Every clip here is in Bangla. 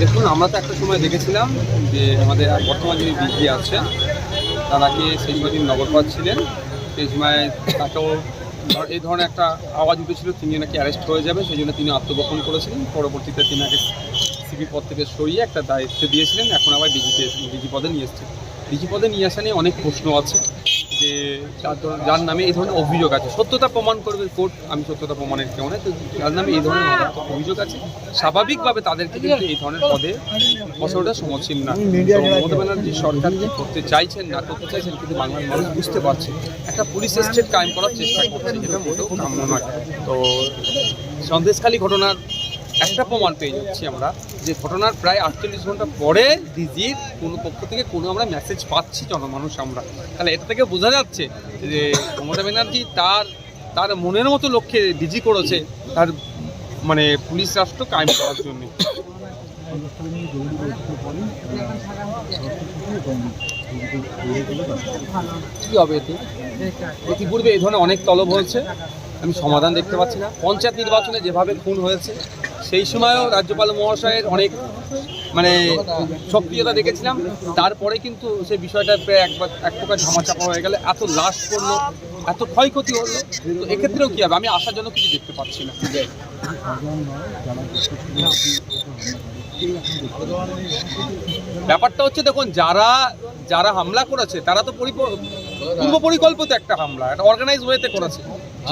দেখুন, আমরা তো একটা সময় দেখেছিলাম যে আমাদের বর্তমান যিনি বিজি আছেন, তারাকে সেই সময় তিনি নগরপাল ছিলেন, সেই সময় তাকেও এই ধরনের একটা আওয়াজ উঠেছিল, তিনি নাকি অ্যারেস্ট হয়ে যাবে, সেই জন্য তিনি আত্মগোপন করেছিলেন। পরবর্তীতে তিনি আগে সিপি পদ থেকে সরিয়ে একটা দায়িত্ব দিয়েছিলেন, এখন আবার ডিজিতে ডিজি পদে নিয়ে এসছেন। ডিজি পদে নিয়ে আসা নিয়ে অনেক প্রশ্ন আছে যে যার নামে এই ধরনের অভিযোগ আছে। সত্যতা প্রমাণ করবে কোর্ট। আমি সত্যতা প্রমাণের কেউ তো যার নামে এই ধরনের অভিযোগ আছে স্বাভাবিকভাবে তাদেরকে কিন্তু এই ধরনের পদে বসে ওঠা সমীচীন না মমতা ব্যানার্জি সরকার কি করতে চাইছেন না করতে চাইছেন কিন্তু বাংলার মানুষ বুঝতে পারছে। একটা পুলিশ স্টেট কায়েম করার চেষ্টা করছে যেটা মোটেও কাম্য নয়। তো সন্দেশখালী ঘটনার একটা প্রমাণ পেয়ে যাচ্ছি আমরা যে ঘটনার প্রায় আটচল্লিশ ঘণ্টা পরে ডিজির কোনো পক্ষ থেকে কোনো আমরা মেসেজ পাচ্ছি জনমানুষ আমরা। তাহলে এটা থেকে বোঝা যাচ্ছে যে মমতা ব্যানার্জি তার তার মনের মতো লক্ষ্যে ডিজি করেছে, তার মানে পুলিশ রাষ্ট্র কায়েম করার জন্য। কি হবে এতে? ইতিপূর্বে এই ধরনের অনেক তলব হয়েছে, আমি সমাধান দেখতে পাচ্ছি না। পঞ্চায়েত নির্বাচনে যেভাবে খুন হয়েছে সেই সময়ও রাজ্যপাল মহাশয়ের অনেক মানে সক্রিয়তা দেখেছিলাম। তারপরে কিন্তু সেই বিষয়টা প্রায় একবার এক প্রকার ঝামাচাপা হয়ে গেলে, এত লাশ পড়ল, এত ক্ষয়ক্ষতি হলো। তো এক্ষেত্রেও কী হবে? আমি আসার জন্য কিছু দেখতে পাচ্ছি না। ব্যাপারটা হচ্ছে, দেখুন, যারা যারা হামলা করেছে, তারা তো পূর্ব পরিকল্পিত একটা হামলা, একটা অর্গানাইজ ওয়েতে করেছে।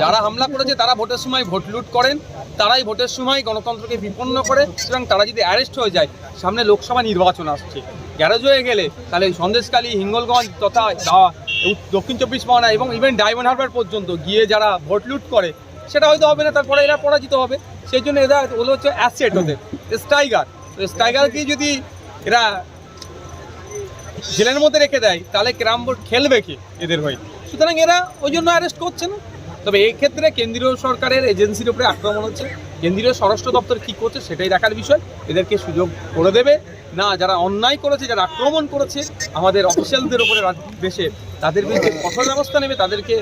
যারা হামলা করেছে, তারা ভোটের সময় ভোট লুট করেন। তারাই ভোটের সময় গণতন্ত্রকে বিপন্ন করে, সুতরাং তারা যদি অ্যারেস্ট হয়ে যায়, সামনে লোকসভা নির্বাচন আসছে। গ্যারেজ হয়ে গেলে তাহলে সন্দেশকালী হিঙ্গলগঞ্জ তথা দক্ষিণ চব্বিশ পরগনা এবং ইভেন ডায়মন্ড হারবার পর্যন্ত গিয়ে যারা ভোট লুট করে, সেটা হয়তো হবে না, তারপরে এরা পরাজিত হবে। সেই জন্য এরা হলো হচ্ছে অ্যাসেট ওদের স্ট্রাইগার স্ট্রাইগারকে যদি এরা জেলের মধ্যে রেখে দেয়, তাহলে ক্যারাম বোর্ড খেলবে কি এদের হয়ে? সুতরাং এরা ওই জন্য অ্যারেস্ট করছে না। তবে এই ক্ষেত্রে কেন্দ্রীয় সরকারের এজেন্সির উপরে আক্রমণ হচ্ছে। কেন্দ্রীয় স্বরাষ্ট্র দপ্তর কী করছে সেটাই দেখার বিষয়। এদেরকে সুযোগ করে দেবে। না, যারা অন্যায় করেছে, যারা আক্রমণ করেছে, আমাদের অফিসিয়ালদের উপরে দেশে তাদের বিরুদ্ধে কঠোর ব্যবস্থা নেবে, তাদেরকে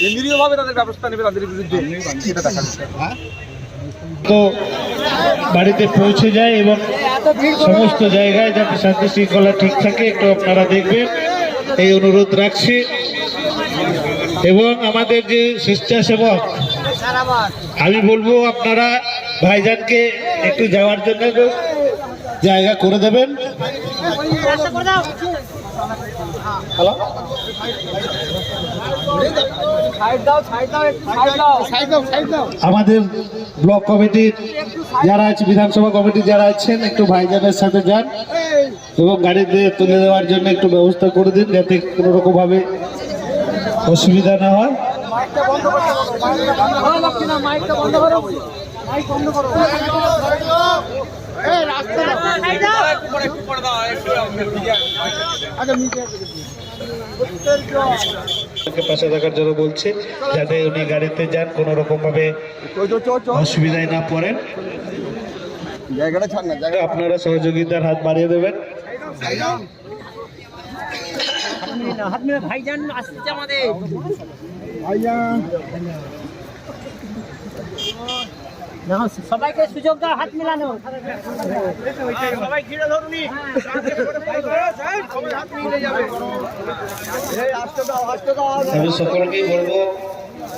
কেন্দ্রীয়ভাবে তাদের ব্যবস্থা নেবে, তাদের বিরুদ্ধে সেটা দেখার তো বাড়িতে পৌঁছে যায় এবং সমস্ত জায়গায় যাতে শান্তি শৃঙ্খলা ঠিক থাকে, একটু আপনারা দেখবেন। এই অনুরোধ রাখছি। এবং আমাদের যে স্বেচ্ছাসেবক, আমি বলব আপনারা ভাইজানকে একটু যাওয়ার জন্য জায়গা করে দেবেন। আমাদের ব্লক কমিটির যারা আছে, বিধানসভা কমিটির যারা আছেন, একটু ভাইজানের সাথে যান এবং গাড়িতে তুলে দেওয়ার জন্য একটু ব্যবস্থা করে দিন, যাতে কোনো রকম ভাবে অসুবিধা না হয়। পাশে থাকার জন্য বলছি যাতে উনি গাড়িতে যান কোনো রকম ভাবে অসুবিধায় না পড়েন। জায়গাটা ছাড় না জায়গা আপনারা সহযোগিতার হাত বাড়িয়ে দেবেন। ভাইজান আসছে আমাদের। দেখো, সবাইকে সুযোগ দাও হাত মিলানো। সকলকেই বলব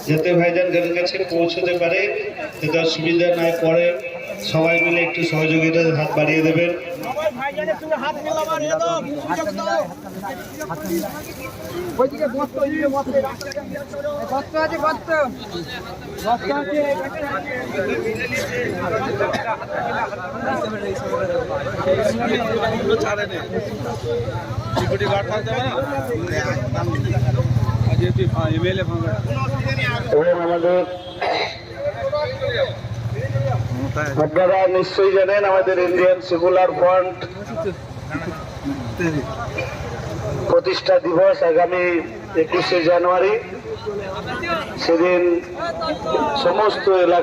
যাতে ভাইজান গাড়ির কাছে পৌঁছতে পারে যাতে অসুবিধা না করে সবাই মিলে একটু সহযোগিতার হাত বাড়িয়ে দেবেন। এবং আমাদের আপনারা নিশ্চয়ই জানেন আমাদের ইন্ডিয়ান সেকুলার ফ্রন্ট প্রতিষ্ঠা দিবস আগামী একুশে জানুয়ারি। সেদিন সমস্ত এলাকা